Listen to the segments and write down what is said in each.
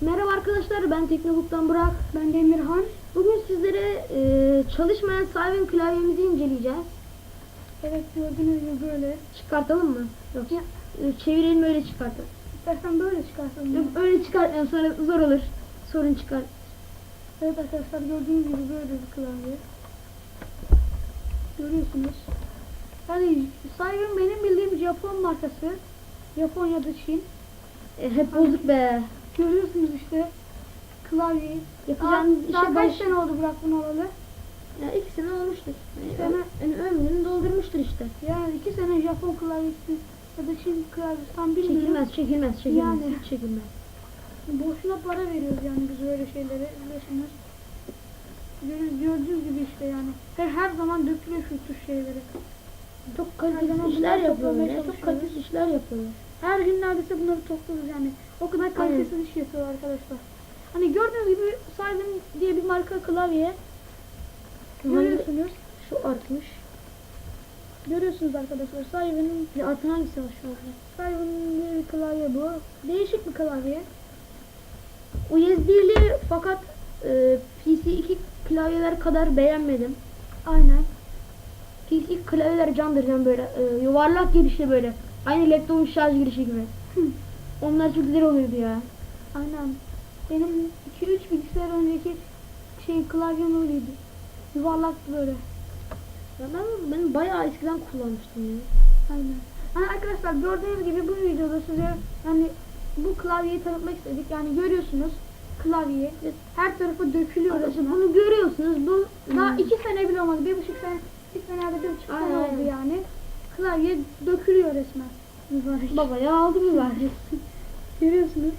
Merhaba arkadaşlar ben Teknobuk'tan Burak. Ben de Emirhan. Bugün sizlere e, çalışmayan Silent klavyemizi inceleyeceğiz. Evet gördüğünüz gibi böyle. Çıkartalım mı? Yok. Ya. E, çevirelim öyle çıkartalım. İstersen böyle çıkarsın. Yok öyle çıkartmayalım sonra zor olur. Sorun çıkar. Evet arkadaşlar gördüğünüz gibi böyle bir klavye. Görüyorsunuz. Yani Saygın benim bildiğim Japon markası. Japonya'da Çin. E, hep bozuk be. Görüyorsunuz işte klavyeyi. Yapacağımız Daha- daha işe kaç baş... sene oldu bırak bunu alalı? Ya iki sene olmuştur. Yani, Sene- yani ömrünü doldurmuştur işte. Yani iki sene Japon klavyesi ya da Çin klavyesi tam bilmiyorum. Çekilmez, çekilmez, çekilmez. Yani. Hiç çekilmez. Boşuna para veriyoruz yani biz öyle şeylere biliyorsunuz. Gör- Gördüğünüz gibi işte yani. Her, her zaman dökülüyor şu tuş şeyleri. Çok kalitesiz işler yapıyorlar. ya, Çok kalitesiz işler yapıyorlar. Her gün neredeyse bunları topluyoruz yani. O kadar kalitesiz iş yapıyor arkadaşlar. Hani gördüğünüz gibi Silent diye bir marka klavye. Görüyorsunuz. Şu artmış. Görüyorsunuz arkadaşlar. Silent'in Bir artan hangisi var şu anda? Silent'in diye bir klavye bu. Değişik bir klavye. USB'li fakat e, PC2 klavyeler kadar beğenmedim. Aynen. PC2 klavyeler candır can böyle e, yuvarlak girişli böyle. Aynı laptopun şarj girişi gibi. Hı. Onlar çok güzel oluyordu ya. Aynen. Benim 2-3 bilgisayar önceki şey klavyem öyleydi. Yuvarlaktı böyle. Ya ben, ben bayağı eskiden kullanmıştım ya. Aynen. Yani arkadaşlar gördüğünüz gibi bu videoda size yani bu klavyeyi tanıtmak istedik. Yani görüyorsunuz klavyeyi. Her tarafı dökülüyor. Arkadaşlar bunu görüyorsunuz. Bu Daha hmm, iki sene bile olmadı. Bir buçuk sene, bir senede bir buçuk sene Aynen. oldu yani. Klavye dökülüyor resmen. Mübarek. babaya aldı mübarek. Görüyorsunuz.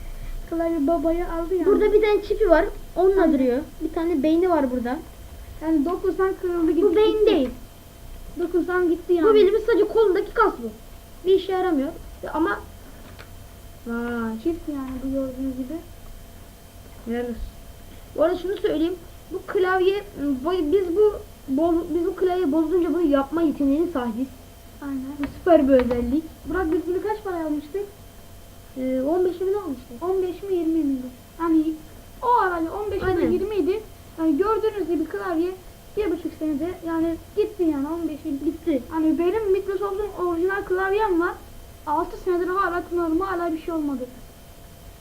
Klavye babaya aldı yani. burada bir tane çipi var. Onunla Aynen. duruyor. Bir tane beyni var burada. yani dokunsan kırıldı gitti. Bu beyin değil. Dokunsan gitti yani. Bu benim sadece kolundaki kas bu. Bir işe yaramıyor. Ama Vay. çift yani bu gördüğünüz gibi. Olsun. Bu arada şunu söyleyeyim. Bu klavye biz bu boz- biz bu klavye bozulunca bunu yapma yeteneğine sahibiz. Aynen. Bu süper bir özellik. Burak biz bunu kaç para almıştık? Ee, 15 bin almıştık. 15 mi 20 miydi? Yani o arada 15 ya da Aynen. 20 idi. Yani gördüğünüz gibi klavye bir buçuk senede yani gitti yani 15 yıl Gitti. Hani benim Microsoft'un orijinal klavyem var. 6 senedir hala kullanıyorum hala bir şey olmadı.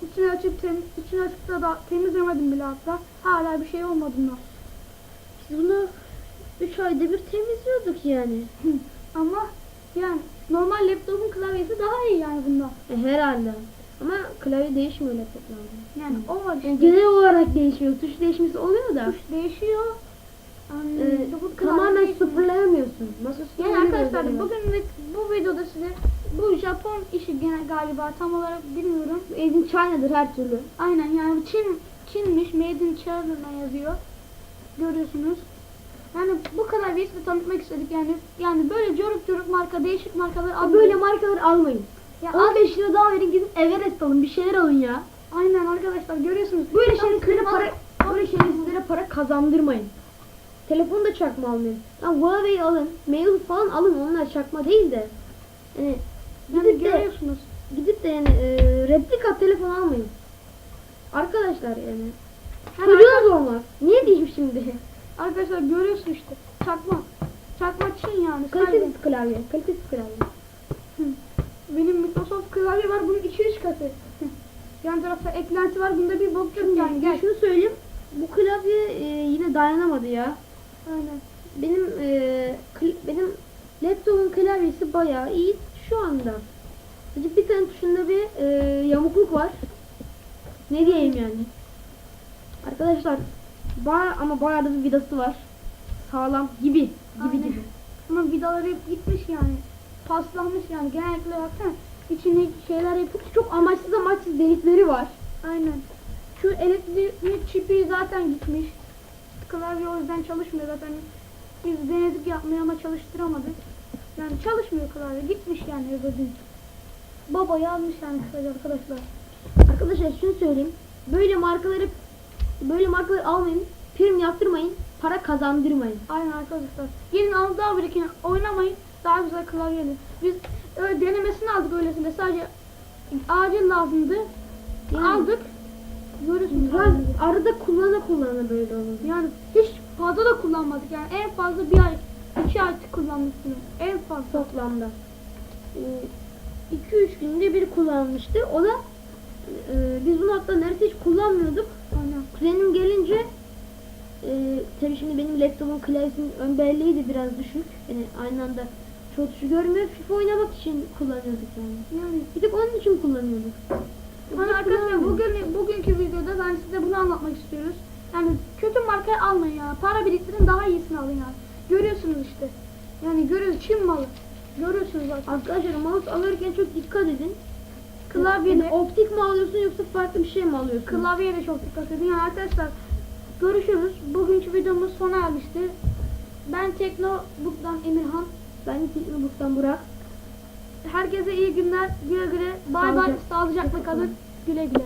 İçini açıp tem, içini açıp da, da temizlemedim bile hatta. Hala bir şey olmadı buna. Biz bunu 3 ayda bir temizliyorduk yani. Ama yani normal laptopun klavyesi daha iyi yani bundan. E, herhalde. Ama klavye değişmiyor laptoplarda. Yani o var. Yani genel olarak değişmiyor. Tuş değişmesi oluyor da. Tuş değişiyor. Yani e, klavye tamamen sıfırlayamıyorsun. Masaüstü Yani arkadaşlar bugün bu videoda size bu Japon işi gene galiba tam olarak bilmiyorum. Made in China'dır her türlü. Aynen yani Çin Çinmiş Made in China yazıyor. Görüyorsunuz. Yani bu kadar bir tanıtmak istedik yani. Yani böyle coruk coruk marka değişik markalar Aa, alın. böyle markalar almayın. ya, 15 lira daha verin gidip Everest alın bir şeyler alın ya. Aynen arkadaşlar görüyorsunuz. Böyle Tam şeyler sizlere firma- para böyle şeyler sizlere para kazandırmayın. Telefonu da çakma almayın. Ya Huawei alın, mail falan alın onlar çakma değil de. Yani yani gidip de görüyorsunuz. gidip de yani e, replika telefon almayın. Arkadaşlar yani. Yani Çocuğunuz olmaz. Niye diyeyim şimdi? Arkadaşlar görüyorsunuz işte. Çakma. Çakma Çin yani. Kalitesiz klavye, kalitesiz klavye. Benim Microsoft klavye var bunun 2-3 katı. Hı. Yan tarafta eklenti var bunda bir bok yok yani. Gel. şunu söyleyeyim. Bu klavye e, yine dayanamadı ya. Aynen. Benim e, benim laptopun klavyesi bayağı iyi şu anda. Sadece bir tane tuşunda bir e, yamukluk var. Ne diyeyim yani. Arkadaşlar baya ama bayağı da bir vidası var. Sağlam gibi gibi Aynen. gibi. Ama vidaları hep gitmiş yani. Paslanmış yani. Genellikle baksana. İçine şeyler yapıp Çok amaçsız amaçsız delikleri var. Aynen. Şu elektrik çipi zaten gitmiş. Klavye o yüzden çalışmıyor zaten. Biz denedik yapmaya ama çalıştıramadık. Yani çalışmıyor klavye. Gitmiş yani öbür Baba yazmış yani kısaca arkadaşlar. Arkadaşlar şunu söyleyeyim. Böyle markaları böyle markaları almayın. Prim yaptırmayın. Para kazandırmayın. Aynen arkadaşlar. Gelin alın daha birikini oynamayın. Daha güzel klavyeli. Biz öyle denemesini aldık öylesine. Sadece acil lazımdı. Yani. Aldık. Böyle arada kullana kullana böyle oldu. Yani hiç fazla da kullanmadık yani en fazla bir ay, iki ay kullanmışsınız. En fazla. toplamda. 2-3 günde bir kullanmıştı. O da e, biz bunu hatta neredeyse hiç kullanmıyorduk. Kuzenim gelince e, tabii şimdi benim laptopun klavyesinin ön belleği de biraz düşük. Yani aynı anda çoğu tuşu görmüyor. FIFA oynamak için kullanıyorduk yani. Yani Bir tek onun için kullanıyorduk. Hani arkadaşlar bugün bugünkü videoda ben size bunu anlatmak istiyoruz. Yani kötü markayı almayın ya. Para biriktirin daha iyisini alın yani. Görüyorsunuz işte. Yani görüyoruz Çin malı. Görüyorsunuz zaten. Arkadaşlar mouse alırken çok dikkat edin. Klavyede Yani optik mi alıyorsun yoksa farklı bir şey mi alıyorsun? klavyeye de çok dikkat edin. Yani arkadaşlar görüşürüz. Bugünkü videomuz sona ermiştir. Ben Teknobook'tan Emirhan. ben Teknobook'tan Burak. Herkese iyi günler. Güle güle. Bay bay. Sağlıcakla kalın. Güle güle.